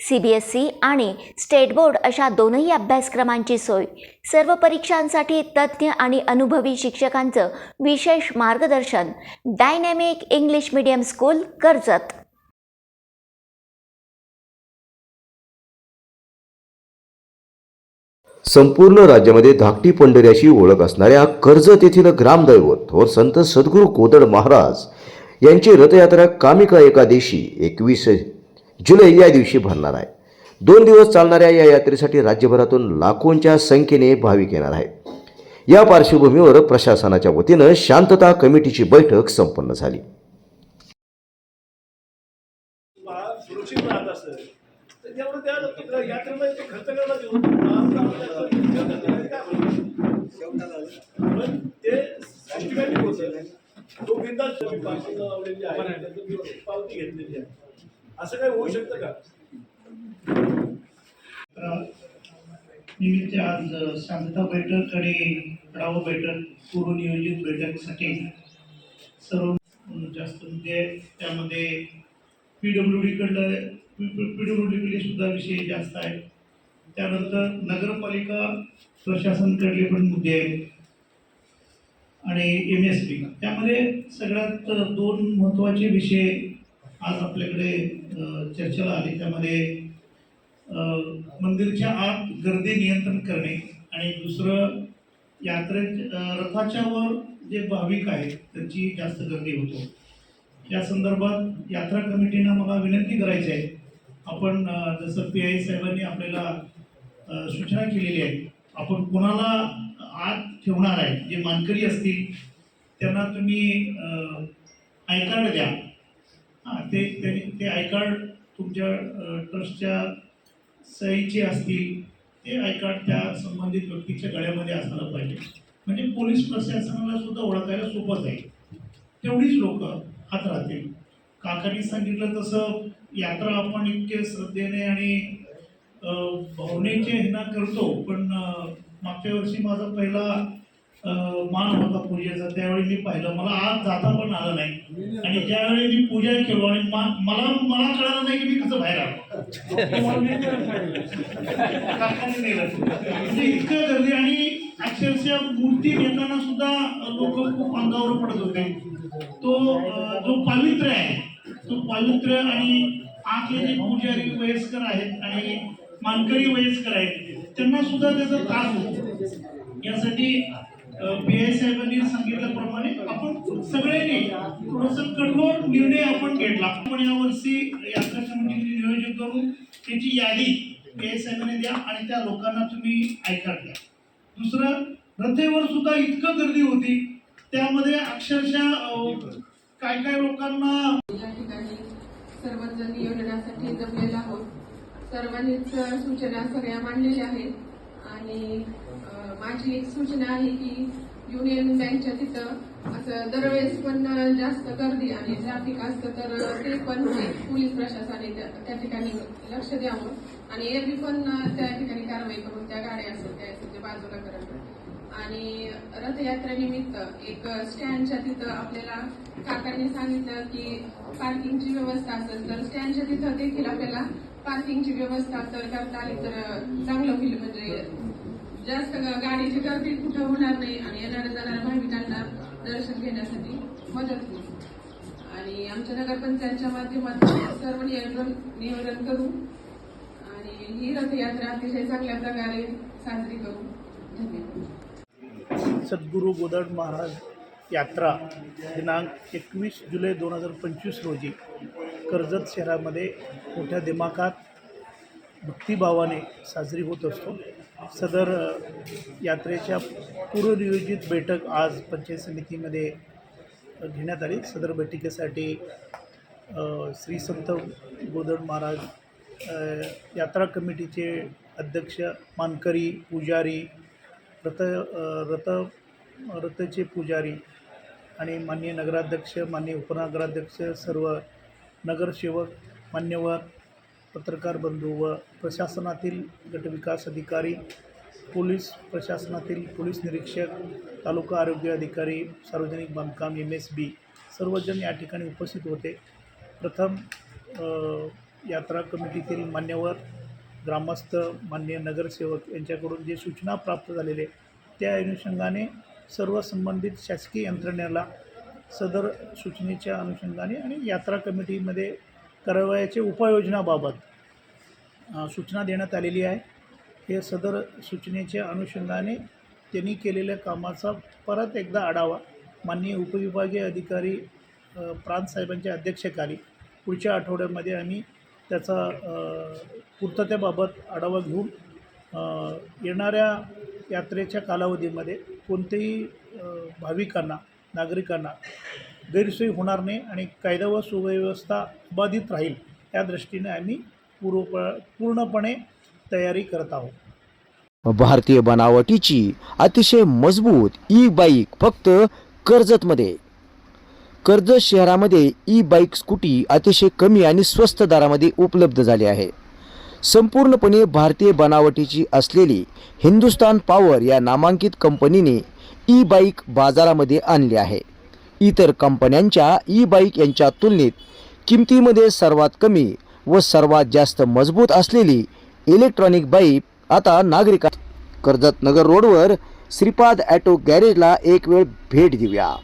C B S C आणि state board अशा दोनही अभ्यासक्रमांची सोय. सर्व परीक्षांसाठी तज्ज्ञ आणि अनुभवी शिक्षकांचं विशेष मार्गदर्शन. Dynamic English medium school Karjat. संपूर्ण राज्यामध्ये धाकटी पंढऱ्याशी ओळख असणाऱ्या कर्जत येथील ग्रामदैवत थोर संत सद्गुरू कोदड महाराज यांची रथयात्रा कामिका एकादशी एकवीस जुलै या दिवशी भरणार आहे. दोन दिवस चालणाऱ्या या यात्रेसाठी राज्यभरातून लाखोंच्या संख्येने भाविक येणार आहेत. या पार्श्वभूमीवर प्रशासनाच्या वतीनं शांतता कमिटीची बैठक संपन्न झाली. तो बिंदा पावती घेतलेली आहे. असं काय होऊ शकतं का? निमित्त आज शांतता बैठक आणि राव बैठक पूर्वनियोजित बैठकीसाठी सर्व जास्त मुद्दे आहेत. त्यामध्ये पी डब्ल्यू डीकडलं पी डब्ल्यू डीकडे सुद्धा विषय जास्त आहेत. त्यानंतर नगरपालिका प्रशासनकडले पण मुद्दे आहेत. आणि एम एस पी त्यामध्ये सगळ्यात दोन महत्त्वाचे विषय आज आपल्याकडे चर्चेला आली. त्यामध्ये मंदिरच्या आत गर्दी नियंत्रण करणे आणि दुसरं यात्रे रथाच्या वर जे भाविक आहेत त्यांची जास्त गर्दी होतो. या संदर्भात यात्रा कमिटीनं मला विनंती करायची आहे. आपण जसं पी आय साहेबांनी आपल्याला सूचना केलेली आहे आपण कोणाला आत ठेवणार आहे जे मानकरी असतील त्यांना तुम्ही आय कार्ड द्या. ते ते- ते आय कार्ड तुमच्या ट्रस्टच्या सहीचे असतील ते आय कार्ड त्या संबंधित व्यक्तीच्या गळ्यामध्ये असायला पाहिजे. म्हणजे पोलीस प्रशासनाला सुद्धा ओळखायला सोपं जाईल. तेवढीच लोक हात राहतील. काकांनी सांगितलं तसं यात्रा आपण इतके श्रद्धेने आणि भावनेचे ह्यानं करतो पण मागच्या वर्षी माझा पहिला मान होता पूजेचा त्यावेळी मी पाहिलं. मला आज जाता पण आलं नाही. आणि ज्यावेळी मी पूजा केलो आणि मला मला कळालं नाही की मी कसं बाहेर आलो. म्हणजे इतकं गर्दी आणि अक्षरशः मूर्ती नेताना सुद्धा लोक खूप अंगावर पडत होते. तो जो पावित्र्य आहे तो पावित्र्य आणि आतले जे पुजारी वयस्कर आहेत आणि मानकरी वयस्कर आहेत त्यांना सुद्धा त्याचा त्रास होतो. यासाठी पी आय साहेबांनी सांगितल्याप्रमाणे आपण सगळ्यांनी थोडस कठोर निर्णय आपण घेतला. आपण यावर्षी यात्रा समितीने म्हणजे नियोजन करून त्याची यादी पी आय साहेबांनी द्या आणि त्या लोकांना तुम्ही ऐकायला द्या. दुसरं रथेवर सुद्धा इतकं गर्दी होती त्यामध्ये अक्षरशः काय काय लोकांना या ठिकाणी सर्वजण नियोजनासाठी जमलेला आहोत. सर्वांनीच सूचना सगळ्या मांडलेल्या आहेत आणि माझी एक सूचना आहे की युनियन बँकच्या तिथं असं दरवेळेस पण जास्त गर्दी आणि ट्रॅफिक असतं तर ते पण पोलीस प्रशासनाने त्या ठिकाणी लक्ष द्यावं. आणि एरवी पण त्या ठिकाणी कारवाई करून त्या गाड्या असेल त्या असेल बाजूला करत आणि रथयात्रेनिमित्त एक स्टँडच्या तिथं आपल्याला काकांनी सांगितलं की पार्किंगची व्यवस्था असेल तर स्टँडच्या तिथं देखील आपल्याला पार्किंगची व्यवस्था जर करता आली तर चांगलं होईल. म्हणजे जास्त गाडीची गर्दी कुठं होणार नाही आणि येणाऱ्या जाणाऱ्या भाविकांना दर्शन घेण्यासाठी मदत होईल. आणि आमच्या नगरपंचायतच्या माध्यमातून सर्व नियोजन नियोजन करू आणि ही रथयात्रा अतिशय चांगल्या प्रकारे साजरी करू. धन्यवाद. सद्गुरू गोदड महाराज यात्रा दिनांक एकवीस जुलै दोन हजार पंचवीस रोजी कर्जत शहरामध्ये मोठ्या दिमाखात भक्तिभावाने साजरी होत असतो. सदर यात्रेच्या पूर्वनियोजित बैठक आज पंचायत समितीमध्ये घेण्यात आली. सदर बैठकीसाठी श्री संत गोदड महाराज यात्रा कमिटीचे अध्यक्ष मानकरी पुजारी रथ रथ रथचे पुजारी आणि माननीय नगराध्यक्ष मान्य उपनगराध्यक्ष सर्व नगरसेवक मान्यवर पत्रकार बंधू व प्रशासनातील गटविकास अधिकारी पोलीस प्रशासनातील पोलीस निरीक्षक तालुका आरोग्य अधिकारी सार्वजनिक बांधकाम एम एस बी सर्वजण या ठिकाणी उपस्थित होते. प्रथम यात्रा कमिटीतील मान्यवर ग्रामस्थ मान्य नगरसेवक यांच्याकडून जे सूचना प्राप्त झालेले त्या अनुषंगाने सर्व संबंधित शासकीय यंत्रणेला सदर सूचनेच्या अनुषंगाने आणि यात्रा कमिटीमध्ये करावयाचे उपाययोजनाबाबत सूचना देण्यात आलेली आहे. हे सदर सूचनेच्या अनुषंगाने त्यांनी केलेल्या कामाचा परत एकदा आढावा माननीय उपविभागीय अधिकारी अ, प्रांत साहेबांच्या अध्यक्षतेखाली पुढच्या आठवड्यामध्ये आम्ही त्याचा पूर्ततेबाबत आढावा घेऊन येणाऱ्या यात्रेच्या कालावधीमध्ये कोणत्याही भाविकांना नागरिकांना गैरसोयी होणार नाही आणि कायदा व सुव्यवस्था बाधित राहील या दृष्टीने आम्ही पूर्व पूर्णपणे तयारी करत आहोत. भारतीय बनावटीची अतिशय मजबूत ई बाईक फक्त कर्जतमध्ये. कर्जत शहरामध्ये ई बाईक स्कूटी अतिशय कमी आणि स्वस्त दरामध्ये उपलब्ध झाली आहे. संपूर्णपणे भारतीय बनावटीची असलेली हिंदुस्तान पॉवर या नामांकित कंपनीने ई बाईक बाजारामध्ये आणली आहे. इतर कंपन्यांच्या ई बाईक यांच्या तुलनेत किमतीमध्ये सर्वात कमी व सर्वात जास्त मजबूत असलेली इलेक्ट्रॉनिक बाईक आता नागरिकां कर्जत नगर रोडवर श्रीपाद ॲटो गॅरेजला एक वेळ भेट देऊया.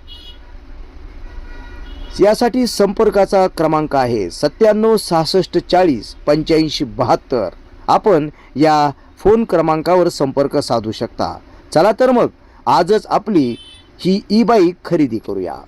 यासाठी संपर्काचा क्रमांक आहे सत्त्याण्णव सहासष्ट चाळीस पंच्याऐंशी बहात्तर. आपण या फोन क्रमांकावर संपर्क साधू शकता. चला तर मग आजच आपली ही ई बाईक खरेदी करूया.